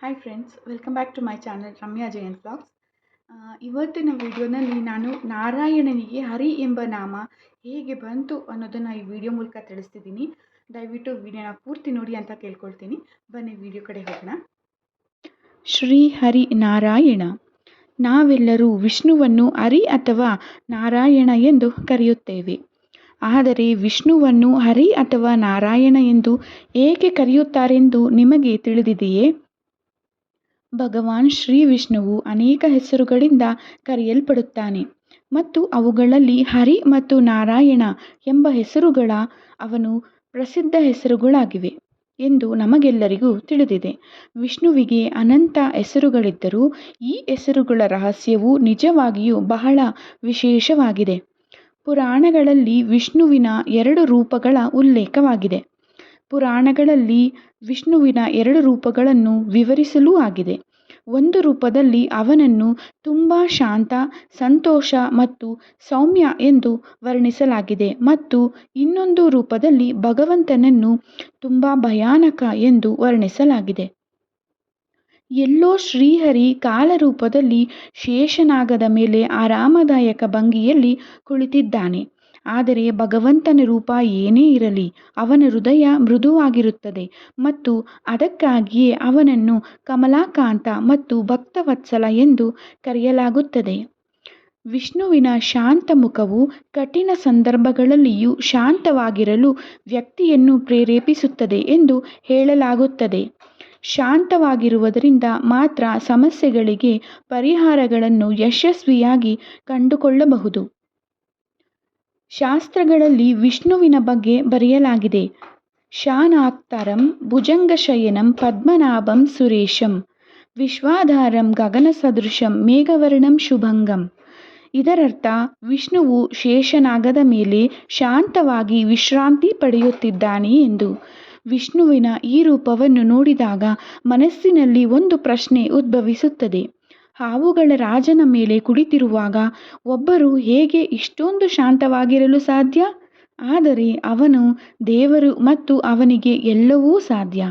Hi friends welcome back to my channel Ramya Jayanth blogs ಇವತ್ತಿನ ವಿಡಿಯೋನಲ್ಲಿ ನಾನು ನಾರಾಯಣನಿಗೆ ಹರಿ ಎಂಬ ನಾಮ ಹೇಗೆ ಬಂತು ಅನ್ನೋದನ್ನು ಈ ವಿಡಿಯೋ ಮೂಲಕ ತಿಳಿಸ್ತಿದ್ದೀನಿ. ದಯವಿಟ್ಟು ವಿಡಿಯೋನ ಪೂರ್ತಿ ನೋಡಿ ಅಂತ ಕೇಳ್ಕೊಳ್ತೀನಿ. ಬನ್ನಿ ವಿಡಿಯೋ ಕಡೆ ಹೋಗೋಣ. ಶ್ರೀ ಹರಿ ನಾರಾಯಣ, ನಾವೆಲ್ಲರೂ ವಿಷ್ಣುವನ್ನು ಹರಿ ಅಥವಾ ನಾರಾಯಣ ಎಂದು ಕರೆಯುತ್ತೇವೆ. ಆದರೆ ವಿಷ್ಣುವನ್ನು ಹರಿ ಅಥವಾ ನಾರಾಯಣ ಎಂದು ಏಕೆ ಕರೆಯುತ್ತಾರೆಂದು ನಿಮಗೆ ತಿಳಿದಿದೆಯೇ? ಭಗವಾನ್ ಶ್ರೀ ವಿಷ್ಣುವು ಅನೇಕ ಹೆಸರುಗಳಿಂದ ಕರೆಯಲ್ಪಡುತ್ತಾನೆ ಮತ್ತು ಅವುಗಳಲ್ಲಿ ಹರಿ ಮತ್ತು ನಾರಾಯಣ ಎಂಬ ಹೆಸರುಗಳ ಅವನು ಪ್ರಸಿದ್ಧ ಹೆಸರುಗಳಾಗಿವೆ ಎಂದು ನಮಗೆಲ್ಲರಿಗೂ ತಿಳಿದಿದೆ. ವಿಷ್ಣುವಿಗೆ ಅನಂತ ಹೆಸರುಗಳಿದ್ದರೂ ಈ ಹೆಸರುಗಳ ರಹಸ್ಯವು ನಿಜವಾಗಿಯೂ ಬಹಳ ವಿಶೇಷವಾಗಿದೆ. ಪುರಾಣಗಳಲ್ಲಿ ವಿಷ್ಣುವಿನ ಎರಡು ರೂಪಗಳ ಉಲ್ಲೇಖವಾಗಿದೆ. ಪುರಾಣಗಳಲ್ಲಿ ವಿಷ್ಣುವಿನ ಎರಡು ರೂಪಗಳನ್ನು ವಿವರಿಸಲೂ ಆಗಿದೆ. ಒಂದು ರೂಪದಲ್ಲಿ ಅವನನ್ನು ತುಂಬ ಶಾಂತ, ಸಂತೋಷ ಮತ್ತು ಸೌಮ್ಯ ಎಂದು ವರ್ಣಿಸಲಾಗಿದೆ ಮತ್ತು ಇನ್ನೊಂದು ರೂಪದಲ್ಲಿ ಭಗವಂತನನ್ನು ತುಂಬ ಭಯಾನಕ ಎಂದು ವರ್ಣಿಸಲಾಗಿದೆ. ಎಲ್ಲೋ ಶ್ರೀಹರಿ ಕಾಲರೂಪದಲ್ಲಿ ಶೇಷನಾಗದ ಮೇಲೆ ಆರಾಮದಾಯಕ ಭಂಗಿಯಲ್ಲಿ ಕುಳಿತಿದ್ದಾನೆ. ಆದರೆ ಭಗವಂತನ ರೂಪ ಏನೇ ಇರಲಿ, ಅವನ ಹೃದಯ ಮೃದುವಾಗಿರುತ್ತದೆ ಮತ್ತು ಅದಕ್ಕಾಗಿಯೇ ಅವನನ್ನು ಕಮಲಾಕಾಂತ ಮತ್ತು ಭಕ್ತವತ್ಸಲ ಎಂದು ಕರೆಯಲಾಗುತ್ತದೆ. ವಿಷ್ಣುವಿನ ಶಾಂತ ಮುಖವು ಕಠಿಣ ಸಂದರ್ಭಗಳಲ್ಲಿಯೂ ಶಾಂತವಾಗಿರಲು ವ್ಯಕ್ತಿಯನ್ನು ಪ್ರೇರೇಪಿಸುತ್ತದೆ ಎಂದು ಹೇಳಲಾಗುತ್ತದೆ. ಶಾಂತವಾಗಿರುವುದರಿಂದ ಮಾತ್ರ ಸಮಸ್ಯೆಗಳಿಗೆ ಪರಿಹಾರಗಳನ್ನು ಯಶಸ್ವಿಯಾಗಿ ಕಂಡುಕೊಳ್ಳಬಹುದು. ಶಾಸ್ತ್ರಗಳಲ್ಲಿ ವಿಷ್ಣುವಿನ ಬಗ್ಗೆ ಬರೆಯಲಾಗಿದೆ. ಶಾನಾಕ್ತರಂ ಭುಜಂಗಶಯನಂ ಪದ್ಮನಾಭಂ ಸುರೇಶಂ ವಿಶ್ವಾಧಾರಂ ಗಗನಸದೃಶಂ ಮೇಘವರ್ಣಂ ಶುಭಂಗಂ. ಇದರರ್ಥ ವಿಷ್ಣುವು ಶೇಷನಾಗದ ಮೇಲೆ ಶಾಂತವಾಗಿ ವಿಶ್ರಾಂತಿ ಪಡೆಯುತ್ತಿದ್ದಾನೆ ಎಂದು. ವಿಷ್ಣುವಿನ ಈ ರೂಪವನ್ನು ನೋಡಿದಾಗ ಮನಸ್ಸಿನಲ್ಲಿ ಒಂದು ಪ್ರಶ್ನೆ ಉದ್ಭವಿಸುತ್ತದೆ. ಹಾವುಗಳ ರಾಜನ ಮೇಲೆ ಕುಳಿತಿರುವಾಗ ಒಬ್ಬರು ಹೇಗೆ ಇಷ್ಟೊಂದು ಶಾಂತವಾಗಿರಲು ಸಾಧ್ಯ? ಆದರೆ ಅವನು ದೇವರು ಮತ್ತು ಅವನಿಗೆ ಎಲ್ಲವೂ ಸಾಧ್ಯ.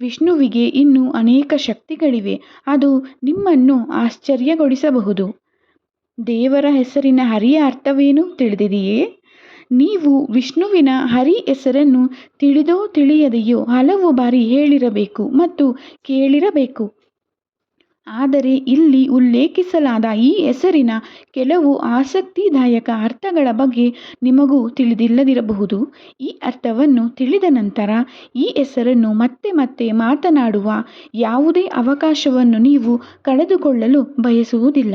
ವಿಷ್ಣುವಿಗೆ ಇನ್ನೂ ಅನೇಕ ಶಕ್ತಿಗಳಿವೆ. ಅದು ನಿಮ್ಮನ್ನು ಆಶ್ಚರ್ಯಗೊಳಿಸಬಹುದು. ದೇವರ ಹೆಸರಿನ ಹರಿಯ ಅರ್ಥವೇನು ತಿಳಿದಿದೆಯೇ? ನೀವು ವಿಷ್ಣುವಿನ ಹರಿ ಹೆಸರನ್ನು ತಿಳಿದೋ ತಿಳಿಯದೆಯೋ ಹಲವು ಬಾರಿ ಹೇಳಿರಬೇಕು ಮತ್ತು ಕೇಳಿರಬೇಕು. ಆದರೆ ಇಲ್ಲಿ ಉಲ್ಲೇಖಿಸಲಾದ ಈ ಹೆಸರಿನ ಕೆಲವು ಆಸಕ್ತಿದಾಯಕ ಅರ್ಥಗಳ ಬಗ್ಗೆ ನಿಮಗೂ ತಿಳಿದಿಲ್ಲದಿರಬಹುದು. ಈ ಅರ್ಥವನ್ನು ತಿಳಿದ ನಂತರ ಈ ಹೆಸರನ್ನು ಮತ್ತೆ ಮತ್ತೆ ಮಾತನಾಡುವ ಯಾವುದೇ ಅವಕಾಶವನ್ನು ನೀವು ಕಳೆದುಕೊಳ್ಳಲು ಬಯಸುವುದಿಲ್ಲ.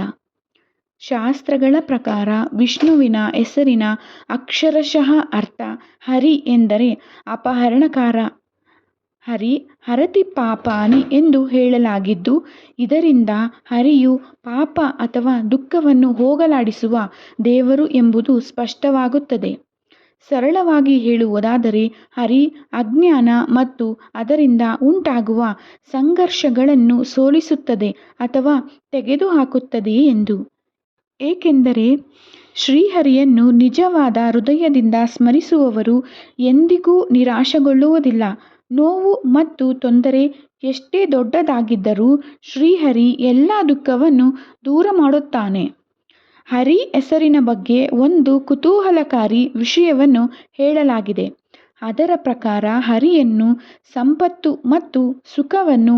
ಶಾಸ್ತ್ರಗಳ ಪ್ರಕಾರ ವಿಷ್ಣುವಿನ ಹೆಸರಿನ ಅಕ್ಷರಶಃ ಅರ್ಥ ಹರಿ ಎಂದರೆ ಅಪಹರಣಕಾರ. ಹರಿ ಹರತಿ ಪಾಪಾನಿ ಎಂದು ಹೇಳಲಾಗಿದ್ದು, ಇದರಿಂದ ಹರಿಯು ಪಾಪ ಅಥವಾ ದುಃಖವನ್ನು ಹೋಗಲಾಡಿಸುವ ದೇವರು ಎಂಬುದು ಸ್ಪಷ್ಟವಾಗುತ್ತದೆ. ಸರಳವಾಗಿ ಹೇಳುವುದಾದರೆ, ಹರಿ ಅಜ್ಞಾನ ಮತ್ತು ಅದರಿಂದ ಉಂಟಾಗುವ ಸಂಘರ್ಷಗಳನ್ನು ಸೋಲಿಸುತ್ತದೆ ಅಥವಾ ತೆಗೆದುಹಾಕುತ್ತದೆ ಎಂದು. ಏಕೆಂದರೆ ಶ್ರೀಹರಿಯನ್ನು ನಿಜವಾದ ಹೃದಯದಿಂದ ಸ್ಮರಿಸುವವರು ಎಂದಿಗೂ ನಿರಾಶೆಗೊಳ್ಳುವುದಿಲ್ಲ. ನೋವು ಮತ್ತು ತೊಂದರೆ ಎಷ್ಟೇ ದೊಡ್ಡದಾಗಿದ್ದರೂ ಶ್ರೀಹರಿ ಎಲ್ಲ ದುಃಖವನ್ನು ದೂರ ಮಾಡುತ್ತಾನೆ. ಹರಿ ಹೆಸರಿನ ಬಗ್ಗೆ ಒಂದು ಕುತೂಹಲಕಾರಿ ವಿಷಯವನ್ನು ಹೇಳಲಾಗಿದೆ. ಅದರ ಪ್ರಕಾರ ಹರಿಯನ್ನು ಸಂಪತ್ತು ಮತ್ತು ಸುಖವನ್ನು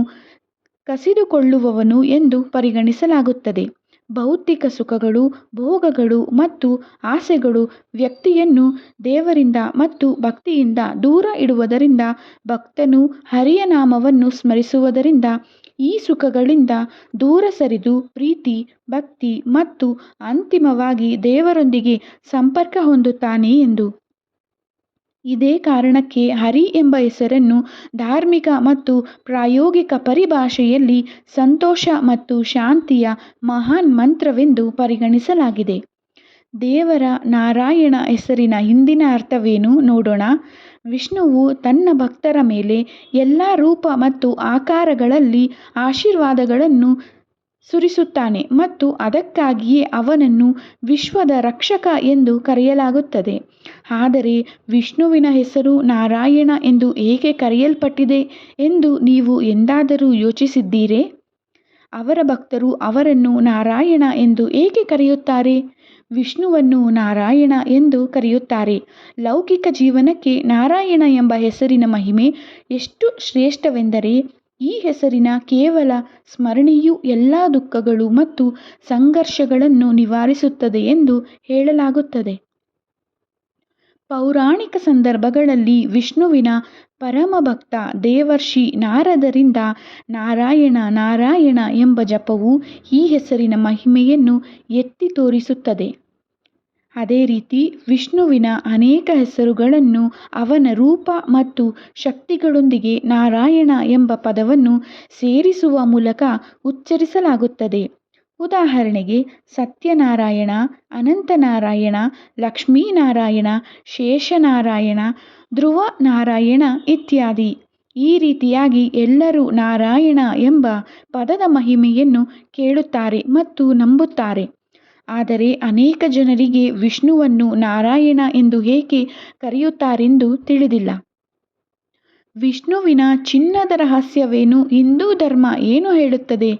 ಕಸಿದುಕೊಳ್ಳುವವನು ಎಂದು ಪರಿಗಣಿಸಲಾಗುತ್ತದೆ. ಭೌತಿಕ ಸುಖಗಳು, ಭೋಗಗಳು ಮತ್ತು ಆಸೆಗಳು ವ್ಯಕ್ತಿಯನ್ನು ದೇವರಿಂದ ಮತ್ತು ಭಕ್ತಿಯಿಂದ ದೂರ ಇಡುವುದರಿಂದ, ಭಕ್ತನು ಹರಿಯ ನಾಮವನ್ನು ಸ್ಮರಿಸುವುದರಿಂದ ಈ ಸುಖಗಳಿಂದ ದೂರ ಸರಿದು ಪ್ರೀತಿ, ಭಕ್ತಿ ಮತ್ತು ಅಂತಿಮವಾಗಿ ದೇವರೊಂದಿಗೆ ಸಂಪರ್ಕ ಹೊಂದುತ್ತಾನೆ ಎಂದು. ಇದೇ ಕಾರಣಕ್ಕೆ ಹರಿ ಎಂಬ ಹೆಸರನ್ನು ಧಾರ್ಮಿಕ ಮತ್ತು ಪ್ರಾಯೋಗಿಕ ಪರಿಭಾಷೆಯಲ್ಲಿ ಸಂತೋಷ ಮತ್ತು ಶಾಂತಿಯ ಮಹಾನ್ ಮಂತ್ರವೆಂದು ಪರಿಗಣಿಸಲಾಗಿದೆ. ದೇವರ ನಾರಾಯಣ ಹೆಸರಿನ ಹಿಂದಿನ ಅರ್ಥವೇನು ನೋಡೋಣ. ವಿಷ್ಣುವು ತನ್ನ ಭಕ್ತರ ಮೇಲೆ ಎಲ್ಲ ರೂಪ ಮತ್ತು ಆಕಾರಗಳಲ್ಲಿ ಆಶೀರ್ವಾದಗಳನ್ನು ಸುರಿಸುತ್ತಾನೆ ಮತ್ತು ಅದಕ್ಕಾಗಿಯೇ ಅವನನ್ನು ವಿಶ್ವದ ರಕ್ಷಕ ಎಂದು ಕರೆಯಲಾಗುತ್ತದೆ. ಆದರೆ ವಿಷ್ಣುವಿನ ಹೆಸರು ನಾರಾಯಣ ಎಂದು ಏಕೆ ಕರೆಯಲ್ಪಟ್ಟಿದೆ ಎಂದು ನೀವು ಎಂದಾದರೂ ಯೋಚಿಸಿದ್ದೀರೇ? ಅವರ ಭಕ್ತರು ಅವರನ್ನು ನಾರಾಯಣ ಎಂದು ಏಕೆ ಕರೆಯುತ್ತಾರೆ? ವಿಷ್ಣುವನ್ನು ನಾರಾಯಣ ಎಂದು ಕರೆಯುತ್ತಾರೆ. ಲೌಕಿಕ ಜೀವನಕ್ಕೆ ನಾರಾಯಣ ಎಂಬ ಹೆಸರಿನ ಮಹಿಮೆ ಎಷ್ಟು ಶ್ರೇಷ್ಠವೆಂದರೆ ಈ ಹೆಸರಿನ ಕೇವಲ ಸ್ಮರಣೆಯು ಎಲ್ಲ ದುಃಖಗಳು ಮತ್ತು ಸಂಘರ್ಷಗಳನ್ನು ನಿವಾರಿಸುತ್ತದೆ ಎಂದು ಹೇಳಲಾಗುತ್ತದೆ. ಪೌರಾಣಿಕ ಸಂದರ್ಭಗಳಲ್ಲಿ ವಿಷ್ಣುವಿನ ಪರಮಭಕ್ತ ದೇವರ್ಷಿ ನಾರದರಿಂದ ನಾರಾಯಣ ನಾರಾಯಣ ಎಂಬ ಜಪವು ಈ ಹೆಸರಿನ ಮಹಿಮೆಯನ್ನು ಎತ್ತಿ ತೋರಿಸುತ್ತದೆ. ಅದೇ ರೀತಿ ವಿಷ್ಣುವಿನ ಅನೇಕ ಹೆಸರುಗಳನ್ನು ಅವನ ರೂಪ ಮತ್ತು ಶಕ್ತಿಗಳೊಂದಿಗೆ ನಾರಾಯಣ ಎಂಬ ಪದವನ್ನು ಸೇರಿಸುವ ಮೂಲಕ ಉಚ್ಚರಿಸಲಾಗುತ್ತದೆ. ಉದಾಹರಣೆಗೆ, ಸತ್ಯನಾರಾಯಣ, ಅನಂತನಾರಾಯಣ, ಲಕ್ಷ್ಮೀನಾರಾಯಣ, ಶೇಷನಾರಾಯಣ ಧ್ರುವ ನಾರಾಯಣ ಇತ್ಯಾದಿ. ಈ ರೀತಿಯಾಗಿ ಎಲ್ಲರೂ ನಾರಾಯಣ ಎಂಬ ಪದದ ಮಹಿಮೆಯನ್ನು ಕೇಳುತ್ತಾರೆ ಮತ್ತು ನಂಬುತ್ತಾರೆ. ಆದರೆ ಅನೇಕ ಜನರಿಗೆ ವಿಷ್ಣುವನ್ನು ನಾರಾಯಣ ಎಂದು ಏಕೆ ಕರೆಯುತ್ತಾರೆಂದು ತಿಳಿದಿಲ್ಲ. ವಿಷ್ಣುವಿನ ಚಿನ್ನದ ರಹಸ್ಯವೇನು? ಹಿಂದೂ ಧರ್ಮ ಏನು ಹೇಳುತ್ತದೆ?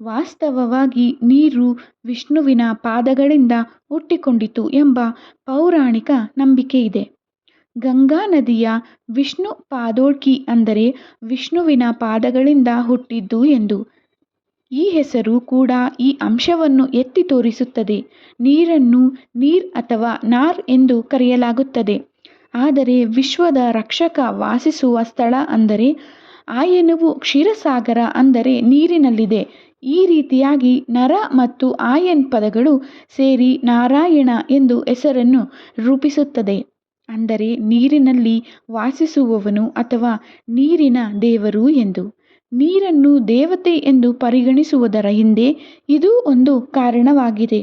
ವಾಸ್ತವವಾಗಿ ನೀರು ವಿಷ್ಣುವಿನ ಪಾದಗಳಿಂದ ಹುಟ್ಟಿಕೊಂಡಿತು ಎಂಬ ಪೌರಾಣಿಕ ನಂಬಿಕೆ ಇದೆ. ಗಂಗಾ ನದಿಯ ವಿಷ್ಣು ಪಾದೋಳ್ಕಿ ಅಂದರೆ ವಿಷ್ಣುವಿನ ಪಾದಗಳಿಂದ ಹುಟ್ಟಿದ್ದು ಎಂದು. ಈ ಹೆಸರು ಕೂಡ ಈ ಅಂಶವನ್ನು ಎತ್ತಿ ತೋರಿಸುತ್ತದೆ. ನೀರನ್ನು ನೀರ್ ಅಥವಾ ನಾರ್ ಎಂದು ಕರೆಯಲಾಗುತ್ತದೆ. ಆದರೆ ವಿಶ್ವದ ರಕ್ಷಕ ವಾಸಿಸುವ ಸ್ಥಳ ಅಂದರೆ ಆಯನವು ಕ್ಷೀರಸಾಗರ ಅಂದರೆ ನೀರಿನಲ್ಲಿದೆ. ಈ ರೀತಿಯಾಗಿ ನರ ಮತ್ತು ಆಯನ್ ಪದಗಳು ಸೇರಿ ನಾರಾಯಣ ಎಂದು ಹೆಸರನ್ನು ರೂಪಿಸುತ್ತದೆ. ಅಂದರೆ ನೀರಿನಲ್ಲಿ ವಾಸಿಸುವವನು ಅಥವಾ ನೀರಿನ ದೇವರು ಎಂದು. ನೀರನ್ನು ದೇವತೆ ಎಂದು ಪರಿಗಣಿಸುವುದರ ಹಿಂದೆ ಇದು ಒಂದು ಕಾರಣವಾಗಿದೆ.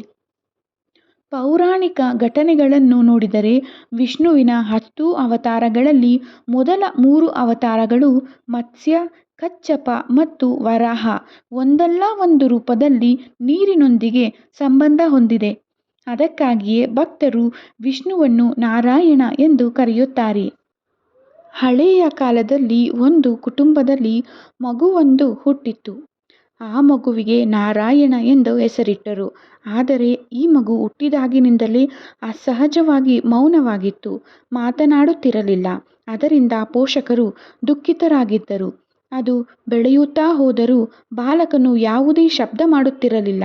ಪೌರಾಣಿಕ ಘಟನೆಗಳನ್ನು ನೋಡಿದರೆ ವಿಷ್ಣುವಿನ ಹತ್ತು ಅವತಾರಗಳಲ್ಲಿ ಮೊದಲ ಮೂರು ಅವತಾರಗಳು ಮತ್ಸ್ಯ, ಕಚ್ಚಪ ಮತ್ತು ವರಾಹ ಒಂದಲ್ಲ ಒಂದು ರೂಪದಲ್ಲಿ ನೀರಿನೊಂದಿಗೆ ಸಂಬಂಧ ಹೊಂದಿದೆ. ಅದಕ್ಕಾಗಿಯೇ ಭಕ್ತರು ವಿಷ್ಣುವನ್ನು ನಾರಾಯಣ ಎಂದು ಕರೆಯುತ್ತಾರೆ. ಹಳೆಯ ಕಾಲದಲ್ಲಿ ಒಂದು ಕುಟುಂಬದಲ್ಲಿ ಮಗುವೊಂದು ಹುಟ್ಟಿತ್ತು. ಆ ಮಗುವಿಗೆ ನಾರಾಯಣ ಎಂದು ಹೆಸರಿಟ್ಟರು. ಆದರೆ ಈ ಮಗು ಹುಟ್ಟಿದಾಗಿನಿಂದಲೇ ಅಸಹಜವಾಗಿ ಮೌನವಾಗಿತ್ತು. ಮಾತನಾಡುತ್ತಿರಲಿಲ್ಲ. ಅದರಿಂದ ಪೋಷಕರು ದುಃಖಿತರಾಗಿದ್ದರು. ಅದು ಬೆಳೆಯುತ್ತಾ ಹೋದರೂ ಬಾಲಕನು ಯಾವುದೇ ಶಬ್ದ ಮಾಡುತ್ತಿರಲಿಲ್ಲ.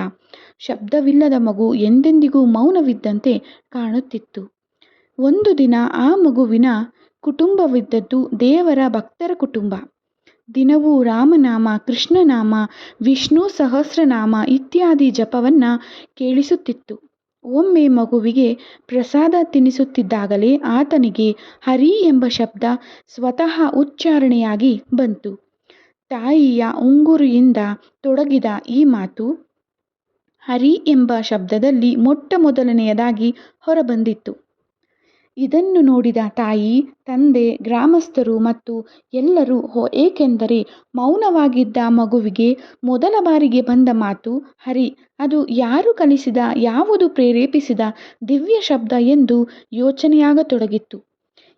ಶಬ್ದವಿಲ್ಲದ ಮಗು ಎಂದೆಂದಿಗೂ ಮೌನವಿದ್ದಂತೆ ಕಾಣುತ್ತಿತ್ತು. ಒಂದು ದಿನ ಆ ಮಗುವಿನ ಕುಟುಂಬವಿದ್ದದ್ದು ದೇವರ ಭಕ್ತರ ಕುಟುಂಬ. ದಿನವೂ ರಾಮನಾಮ, ಕೃಷ್ಣನಾಮ, ವಿಷ್ಣು ಸಹಸ್ರನಾಮ ಇತ್ಯಾದಿ ಜಪವನ್ನು ಕೇಳಿಸುತ್ತಿತ್ತು. ಒಮ್ಮೆ ಮಗುವಿಗೆ ಪ್ರಸಾದ ತಿನ್ನಿಸುತ್ತಿದ್ದಾಗಲೇ ಆತನಿಗೆ ಹರಿ ಎಂಬ ಶಬ್ದ ಸ್ವತಃ ಉಚ್ಚಾರಣೆಯಾಗಿ ಬಂತು. ತಾಯಿಯ ಉಂಗುರಿಯಿಂದ ತೊಡಗಿದ ಈ ಮಾತು ಹರಿ ಎಂಬ ಶಬ್ದದಲ್ಲಿ ಮೊಟ್ಟ ಮೊದಲನೆಯದಾಗಿ ಹೊರಬಂದಿತ್ತು. ಇದನ್ನು ನೋಡಿದ ತಾಯಿ, ತಂದೆ, ಗ್ರಾಮಸ್ಥರು ಮತ್ತು ಎಲ್ಲರೂ, ಹೊ, ಏಕೆಂದರೆ ಮೌನವಾಗಿದ್ದ ಮಗುವಿಗೆ ಮೊದಲ ಬಾರಿಗೆ ಬಂದ ಮಾತು ಹರಿ. ಅದು ಯಾರು ಕಲಿಸಿದ, ಯಾವುದು ಪ್ರೇರೇಪಿಸಿದ ದಿವ್ಯ ಶಬ್ದ ಎಂದು ಯೋಚನೆಯಾಗತೊಡಗಿತ್ತು.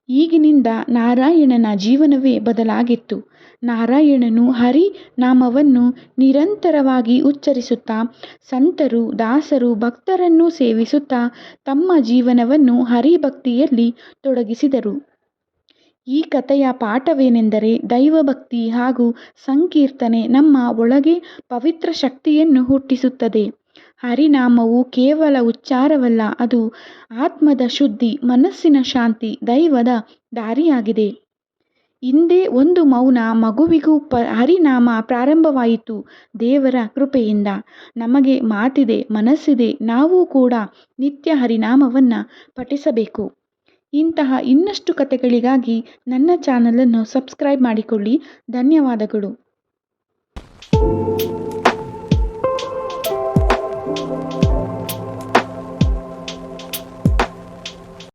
ಈಗಿನಿಂದ ನಾರಾಯಣನ ಜೀವನವೇ ಬದಲಾಗಿತ್ತು. ನಾರಾಯಣನು ಹರಿ ನಾಮವನ್ನು ನಿರಂತರವಾಗಿ ಉಚ್ಚರಿಸುತ್ತಾ, ಸಂತರು, ದಾಸರು, ಭಕ್ತರನ್ನು ಸೇವಿಸುತ್ತಾ ತಮ್ಮ ಜೀವನವನ್ನು ಹರಿಭಕ್ತಿಯಲ್ಲಿ ತೊಡಗಿಸಿದರು. ಈ ಕಥೆಯ ಪಾಠವೇನೆಂದರೆ ದೈವಭಕ್ತಿ ಹಾಗೂ ಸಂಕೀರ್ತನೆ ನಮ್ಮ ಒಳಗೆ ಪವಿತ್ರ ಶಕ್ತಿಯನ್ನು ಹುಟ್ಟಿಸುತ್ತದೆ. ಹರಿನಾಮವು ಕೇವಲ ಉಚ್ಚಾರವಲ್ಲ, ಅದು ಆತ್ಮದ ಶುದ್ಧಿ, ಮನಸ್ಸಿನ ಶಾಂತಿ, ದೈವದ ದಾರಿಯಾಗಿದೆ. ಹಿಂದೆ ಒಂದು ಮೌನ ಮಗುವಿಗೂ ಪ ಹರಿನಾಮ ಪ್ರಾರಂಭವಾಯಿತು, ದೇವರ ಕೃಪೆಯಿಂದ. ನಮಗೆ ಮಾತಿದೆ, ಮನಸ್ಸಿದೆ, ನಾವು ಕೂಡ ನಿತ್ಯ ಹರಿನಾಮವನ್ನು ಪಠಿಸಬೇಕು. ಇಂತಹ ಇನ್ನಷ್ಟು ಕಥೆಗಳಿಗಾಗಿ ನನ್ನ ಚಾನಲನ್ನು ಸಬ್ಸ್ಕ್ರೈಬ್ ಮಾಡಿಕೊಳ್ಳಿ. ಧನ್ಯವಾದಗಳು.